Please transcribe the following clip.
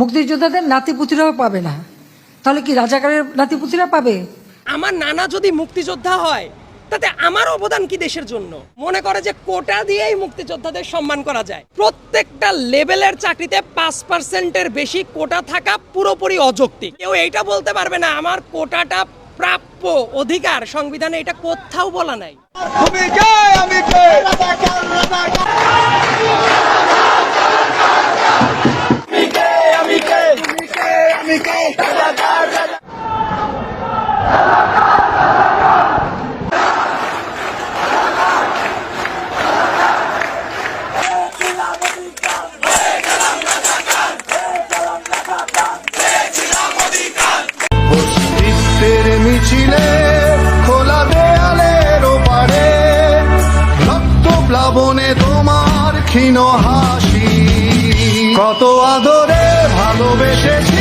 মুক্তিযোদ্ধাদের নাতিপুতিরাও পাবে না। তাহলে কি রাজাকারের নাতিপুতিরা পাবে? আমার নানা যদি মুক্তিযোদ্ধা হয় তাতে আমার অবদান কি দেশের জন্য? মনে করে যে কোটা দিয়েই মুক্তিযোদ্ধাদের সম্মান করা যায়। প্রত্যেকটা লেভেলের চাকরিতে পাঁচ পার্সেন্টের বেশি কোটা থাকা পুরোপুরি অযৌক্তিক। কেউ এইটা বলতে পারবে না আমার কোটাটা প্রাপ্য অধিকার। সংবিধানে এটা কোথাও বলা নাই। আমি আমি শ্রমিকের মিছিলে খোলা দেয়ালের ওপারে রক্ত প্লাবনে তোমার ক্ষীণ হাসি। কত আদরে ভালোবেসেছি